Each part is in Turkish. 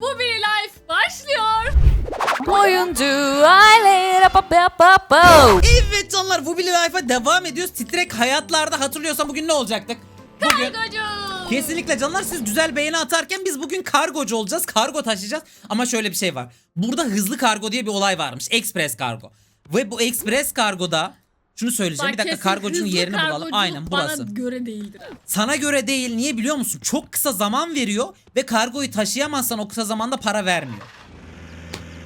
Bu bir life başlıyor. Oyuncu aile. Evet canlar bu Billy Life'a devam ediyoruz. Titrek hayatlarda hatırlıyorsan bugün ne olacaktık? Bugün Kargocu. kesinlikle canlar siz güzel beğeni atarken biz bugün kargocu olacağız. Kargo taşıyacağız. Ama şöyle bir şey var. Burada hızlı kargo diye bir olay varmış. Express kargo. Ve bu express kargoda şunu söyleyeceğim. bir dakika kargocunun yerini bulalım. Aynen burası. Bana göre değildir. Sana göre değil. Niye biliyor musun? Çok kısa zaman veriyor ve kargoyu taşıyamazsan o kısa zamanda para vermiyor.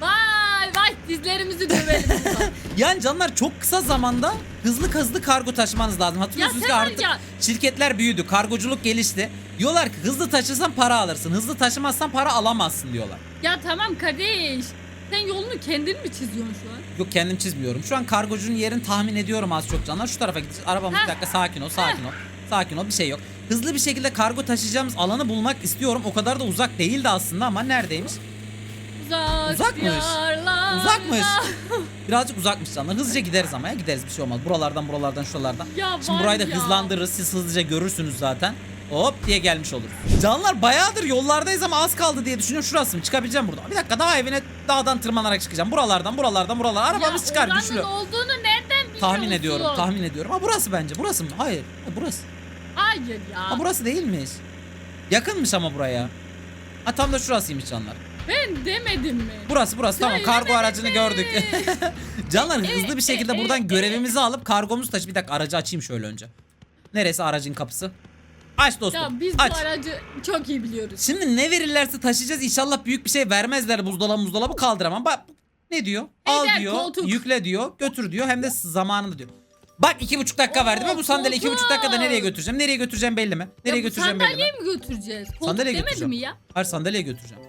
Vay vay dizlerimizi dövelim. Yani canlar çok kısa zamanda hızlı hızlı kargo taşımanız lazım. Hatırlıyorsunuz Ya ki artık önce- şirketler büyüdü. Kargoculuk gelişti. Diyorlar ki hızlı taşırsan para alırsın. Hızlı taşımazsan para alamazsın diyorlar. ya tamam kardeş. Sen yolunu kendin mi çiziyorsun şu an? Yok kendim çizmiyorum. Şu an kargocunun yerini tahmin ediyorum az çok canlar. Şu tarafa gideceğiz. Arabamız bir dakika sakin ol sakin ol. Sakin ol bir şey yok. Hızlı bir şekilde kargo taşıyacağımız alanı bulmak istiyorum. O kadar da uzak değildi aslında ama neredeymiş? Uzak Uzakmış. diyarlarda. Uzakmış. Birazcık uzakmış canlar. Hızlıca gideriz ama ya gideriz bir şey olmaz. Buralardan buralardan şuralardan. Ya Şimdi var burayı da ya. hızlandırırız. Siz hızlıca görürsünüz zaten. Hop diye gelmiş olur. Canlar bayağıdır yollardayız ama az kaldı diye düşünüyorum. Şurası mı? Çıkabileceğim buradan. Bir dakika daha evine dağdan tırmanarak çıkacağım. Buralardan buralardan buralar. Arabamız ya, çıkar güçlü. olduğunu nereden biliyorsun? Tahmin ediyorum. Tahmin ediyorum. Ha burası bence. Burası mı? Hayır. Ha, burası. Hayır ya. Ha burası değilmiş. Yakınmış ama buraya. Ha tam da şurasıymış canlar. Ben demedim mi? Burası burası tamam Söylemedin kargo aracını gördük. Canlar hızlı bir şekilde buradan görevimizi alıp kargomuzu taşı. Bir dakika aracı açayım şöyle önce. Neresi aracın kapısı? Aç dostum. Ya biz aç. bu aracı çok iyi biliyoruz. Şimdi ne verirlerse taşıyacağız. İnşallah büyük bir şey vermezler buzdolabı buzdolabı kaldıramam. Bak ne diyor? Al Eder, diyor. koltuk. Yükle diyor. Götür diyor. Hem de zamanında diyor. Bak iki buçuk dakika Oo, verdim ve bu sandalye iki buçuk dakikada nereye götüreceğim? Nereye götüreceğim belli mi? Nereye ya götüreceğim belli mi? sandalyeyi mi götüreceğiz? Koltuk Sandalye götüreceğim. mi ya? Hayır sandalyeye götüreceğim.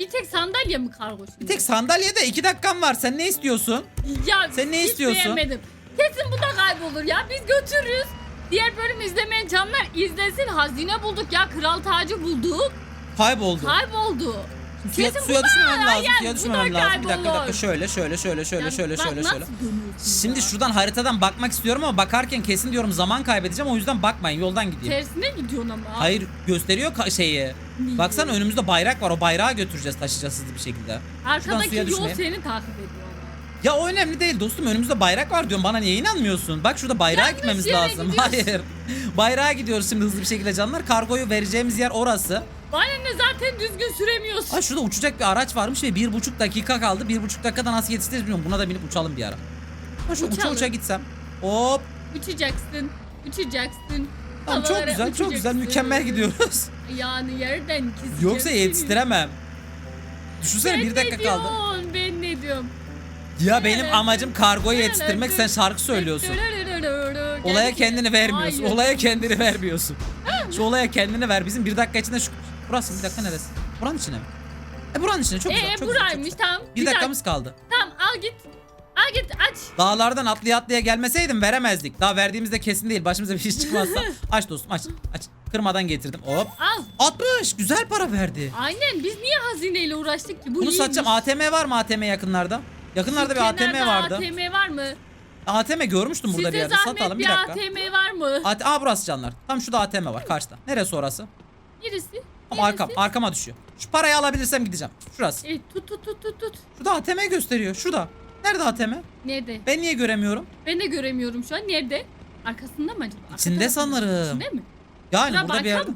Bir tek sandalye mi kargo şimdi? Bir tek sandalyede iki dakikam var. Sen ne istiyorsun? Ya Sen ne hiç istiyorsun? beğenmedim. Kesin bu da kaybolur ya. Biz götürürüz. Diğer bölüm izlemeyen canlar izlesin. Hazine bulduk ya. Kral tacı bulduk. Kayboldu. Kayboldu. Suya, Kesin suya bu da- düşmemem lazım. yani Suya bu düşmemem lazım. Bir dakika bir dakika. kaybolur. Şöyle şöyle şöyle şöyle Ya şöyle şöyle nasıl şöyle. dönüyorsun Şimdi ya? şuradan haritadan bakmak istiyorum ama bakarken kesin diyorum zaman kaybedeceğim. O yüzden bakmayın yoldan gideyim. Tersine gidiyorsun ama. Hayır gösteriyor ka- şeyi. Niye? Baksana önümüzde bayrak var. O bayrağı götüreceğiz taşıyacağız hızlı bir şekilde. Şuradan Arkadaki suya yol seni takip ediyor. Ya o önemli değil dostum. Önümüzde bayrak var diyorum. Bana niye inanmıyorsun? Bak şurada bayrağa Yanlış gitmemiz yere lazım. gidiyorsun. Hayır. Bayrağa gidiyoruz şimdi hızlı bir şekilde canlar. Kargoyu vereceğimiz yer orası. Bana ne zaten düzgün süremiyorsun. Ay şurada uçacak bir araç varmış ve bir buçuk dakika kaldı. Bir buçuk dakikada nasıl yetiştiririz bilmiyorum. Buna da binip uçalım bir ara. Ha şu uça Uçalım. uça gitsem. Hop. Uçacaksın. Uçacaksın. Tamam, çok Havalara güzel çok güzel uçacaksın. mükemmel gidiyoruz. Yani yerden keseceğim. Yoksa yetiştiremem. Düşünsene Sen bir dakika kaldı. diyorsun? Ya benim amacım kargoyu yetiştirmek sen şarkı söylüyorsun. Olaya kendini vermiyorsun. Hayır. Olaya kendini vermiyorsun. Şu olaya kendini ver. Bizim bir dakika içinde şu... Burası bir dakika neresi? Buranın içine mi? E buranın içine çok güzel. Ee çok güzel, çok buraymış güzel. tamam. Bir dakikamız kaldı. Tamam al git. Al git aç. Dağlardan atlaya atlaya gelmeseydim veremezdik. Daha verdiğimizde kesin değil. Başımıza bir iş çıkmazsa. aç dostum aç. Aç. Kırmadan getirdim. Hop. Al. 60. Güzel para verdi. Aynen biz niye hazineyle uğraştık ki? Bu Bunu iyiymiş. satacağım. ATM var mı ATM yakınlarda? Yakınlarda bir ATM vardı. ATM var mı? ATM görmüştüm burada Size bir yerde. zahmet Satalım bir bir dakika. ATM var mı? AT Aa burası canlar. Tam şurada ATM var karşıda. Neresi orası? Neresi? Ama arkam, arkama düşüyor. Şu parayı alabilirsem gideceğim. Şurası. E, tut tut tut tut tut. Şurada ATM gösteriyor. Şurada. Nerede ATM? Nerede? Ben niye göremiyorum? Ben de göremiyorum şu an. Nerede? Arkasında mı acaba? Arka İçinde sanırım. İçinde mi? Yani Şuna burada bir yerde.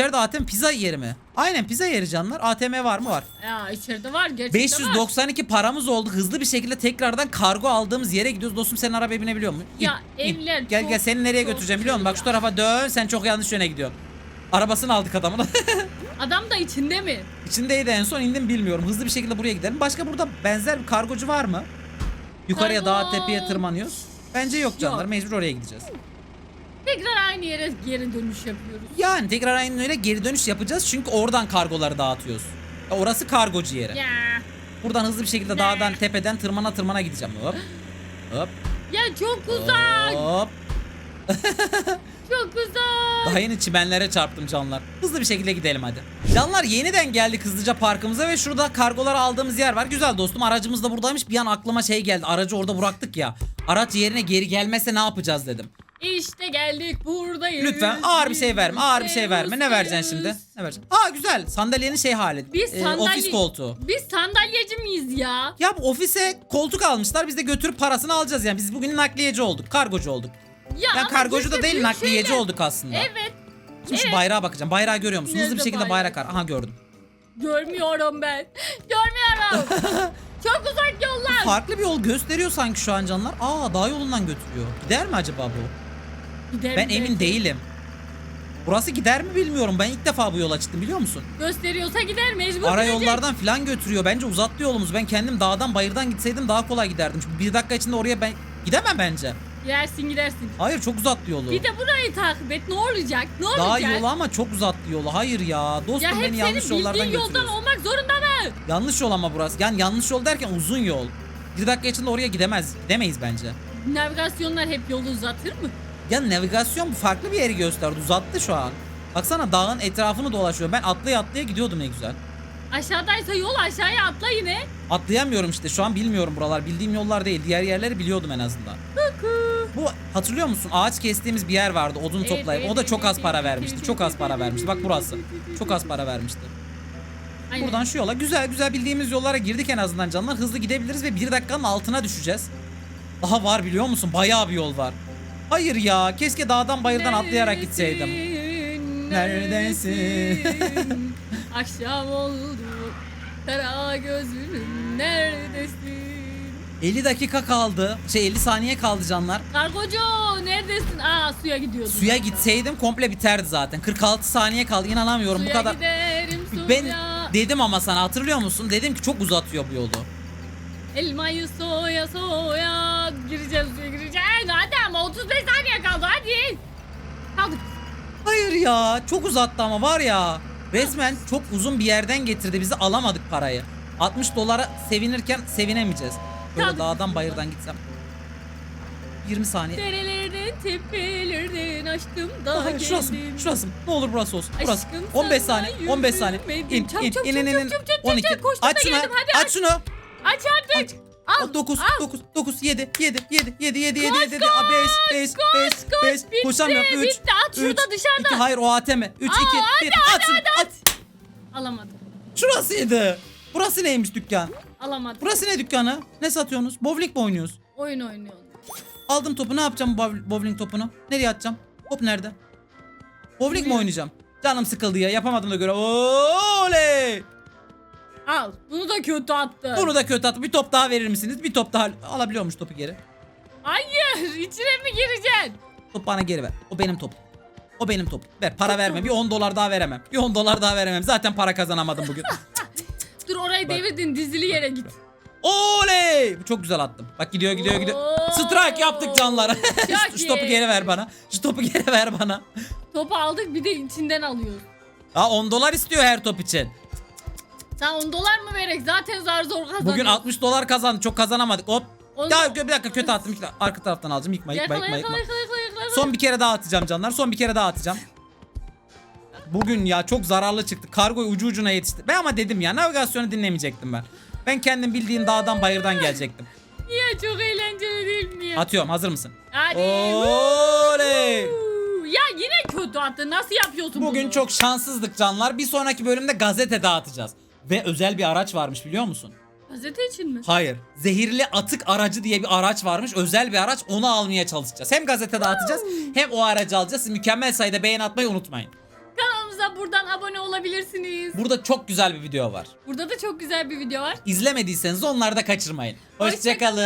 İçeride ATM pizza yeri mi? Aynen pizza yeri canlar. ATM var mı? Var. Ya içeride var gerçekten var. 592 paramız oldu. Hızlı bir şekilde tekrardan kargo aldığımız yere gidiyoruz. Dostum senin arabaya binebiliyor musun? İn, Ya, in. evler Gel çok- gel seni nereye çok götüreceğim biliyor musun? Bak şu ya. tarafa dön. Sen çok yanlış yöne gidiyorsun. Arabasını aldık adamın. Adam da içinde mi? İçindeydi en son indim bilmiyorum. Hızlı bir şekilde buraya gidelim. Başka burada benzer bir kargocu var mı? Yukarıya dağa Kargo- tepeye tırmanıyoruz. Bence yok canlar. Yok. Mecbur oraya gideceğiz. Tekrar aynı yere geri dönüş yapıyoruz. Yani tekrar aynı öyle geri dönüş yapacağız. Çünkü oradan kargoları dağıtıyoruz. Ya orası kargocu yeri. Ya. Buradan hızlı bir şekilde dağdan tepeden tırmana tırmana gideceğim. Hop. Hop. Ya çok uzak. Hop. Çok uzak. Daha yeni çimenlere çarptım canlar. Hızlı bir şekilde gidelim hadi. Canlar yeniden geldik hızlıca parkımıza ve şurada kargoları aldığımız yer var. Güzel dostum aracımız da buradaymış. Bir an aklıma şey geldi. Aracı orada bıraktık ya. Araç yerine geri gelmezse ne yapacağız dedim. İşte geldik buradayız. Lütfen ağır bir şey verme. Ağır bir şey verme. Ne vereceksin şimdi? Ne vereceksin? Aa güzel. Sandalyenin şey hali. Biz Ee, sandalye... ofis koltuğu. Biz sandalyeci miyiz ya? Ya bu ofise koltuk almışlar. Biz de götürüp parasını alacağız yani. Biz bugün nakliyeci olduk. Kargocu olduk. Ya Yani kargocu da de değil nakliyeci şeyler- olduk aslında. Evet. Şimdi şu bayrağa bakacağım. Bayrağı görüyor musun? Hızlı bir Nerede şekilde bayrak? bayrak ar. Aha gördüm. Görmüyorum ben. Görmüyorum. Çok uzak yollar. Farklı bir yol gösteriyor sanki şu an canlar. Aa dağ yolundan götürüyor. Gider mi acaba bu? Gider Ben mi emin belki? değilim. Burası gider mi bilmiyorum. Ben ilk defa bu yola çıktım biliyor musun? Gösteriyorsa gider mecbur Ara gidecek. yollardan falan götürüyor. Bence uzattı yolumuzu. Ben kendim dağdan bayırdan gitseydim daha kolay giderdim. Çünkü bir dakika içinde oraya ben gidemem bence. Gidersin gidersin. Hayır çok uzattı yolu. Bir de burayı takip et. Ne olacak? Ne olacak? Daha yolu ama çok uzattı yolu. Hayır ya. Dostum Ya hep beni yanlış senin yollardan bildiğin yoldan götürüyorsun. olmak zorunda mı? Yanlış yol ama burası. Yani yanlış yol derken uzun yol. Bir dakika içinde oraya gidemez. Gidemeyiz bence. Navigasyonlar hep yolu uzatır mı? Ya navigasyon farklı bir yeri gösterdi. Uzattı şu an. Baksana dağın etrafını dolaşıyor. Ben atlaya atlaya gidiyordum ne güzel. Aşağıdaysa yol aşağıya atla yine. Atlayamıyorum işte. Şu an bilmiyorum buralar. Bildiğim yollar değil. Diğer yerleri biliyordum en azından. Bu hatırlıyor musun? Ağaç kestiğimiz bir yer vardı. Odun Evet, toplayıp. evet, O da çok az para vermişti. Çok az para vermişti. Bak burası. Çok az para vermişti. Aynen. Buradan şu yola güzel güzel bildiğimiz yollara girdik en azından canlar. Hızlı gidebiliriz ve bir dakikanın altına düşeceğiz. Daha var biliyor musun? Bayağı bir yol var. Hayır ya. Keşke dağdan bayırdan atlayarak gitseydim. Neredesin? Akşam oldu. Kara gözlüm neredesin? 50 dakika kaldı. Şey 50 saniye kaldı canlar. Kargocu neredesin? Aa suya gidiyordun. Suya gitseydim komple biterdi zaten. 46 saniye kaldı. İnanamıyorum Suya bu kadar. giderim suya. Ben dedim ama sana hatırlıyor musun? Dedim ki çok uzatıyor bu yolu. Elmayı soya soya gireceğiz gireceğiz. Hadi ama 35 saniye kaldı hadi. Kaldık. Hayır ya çok uzattı ama var ya. Resmen çok uzun bir yerden getirdi bizi alamadık parayı. 60 dolara sevinirken sevinemeyeceğiz. Böyle Kaldık. dağdan bayırdan gitsem. 20 saniye. Derelerden tepelerden açtım da Hayır, şurası, şurası. Ne olur burası olsun. Burası. Aşkım 15 sana saniye. 15 saniye. İn, in, in, in, in, çap, çap, 12. çap, koştum da Aç şunu. Hadi aç. şunu. Aç artık. Al. 9, al. 9, 9, 7, 7, 7, 7, 7, 7, Koş, 7, 5, 5, 5, koş, koş. 5. Bitti, Koşamıyorum. 3, bitti. At şurada dışarıda. 2, hayır o ATM. 3, 2, 1. hadi, At şunu. At. Alamadım. Şurasıydı. Burası neymiş dükkan? Alamadım. Burası ne dükkanı? Ne satıyorsunuz? Bowling mi oynuyoruz? Oyun oynuyorum. Aldım topu ne yapacağım bu bow- bowling topunu? Nereye atacağım? Top nerede? Bowling mi oynayacağım? Canım sıkıldı ya yapamadım da göre. Oley! Al. Bunu da kötü attın. Bunu da kötü attı. Bir top daha verir misiniz? Bir top daha alabiliyormuş topu geri. Hayır. içine mi gireceksin? Top bana geri ver. O benim top. O benim top. Ver para verme. Bir 10 dolar daha veremem. Bir 10 dolar daha veremem. Zaten para kazanamadım bugün. Dur orayı Bak. devirdin. Dizili yere git. Oley! Çok güzel attım. Bak gidiyor gidiyor gidiyor. Oo. Strike yaptık canlar. Çok şu, şu topu geri ver bana. Şu topu geri ver bana. Topu aldık bir de içinden alıyoruz. Ya 10 dolar istiyor her top için. Sen 10 dolar mı verek? Zaten zar zor kazanıyorsun. Bugün 60 dolar kazandı. Çok kazanamadık. Hop. Ya bir dakika kötü attım. Arka taraftan alacağım. Yıkma yıkma Yakala yıkma yakala yıkma. yakala yakala yakala. Son bir kere daha atacağım canlar. Son bir kere daha atacağım. Bugün ya çok zararlı çıktı. Kargoyu ucu ucuna yetişti. Ben ama dedim ya navigasyonu dinlemeyecektim ben. Ben kendim bildiğim dağdan bayırdan gelecektim. Ya çok eğlenceli değil mi ya? Atıyorum hazır mısın? Hadi. Oley! Ya yine kötü attın. Nasıl yapıyorsun Bugün bunu? çok şanssızdık canlar. Bir sonraki bölümde gazete dağıtacağız. Ve özel bir araç varmış biliyor musun? Gazete için mi? Hayır. Zehirli atık aracı diye bir araç varmış. Özel bir araç. Onu almaya çalışacağız. Hem gazete dağıtacağız hem o aracı alacağız. Siz mükemmel sayıda beğen atmayı unutmayın. Kanalımıza buradan abone olabilirsiniz. Burada çok güzel bir video var. Burada da çok güzel bir video var. İzlemediyseniz onları da kaçırmayın. Hoşça Hoşçakalın.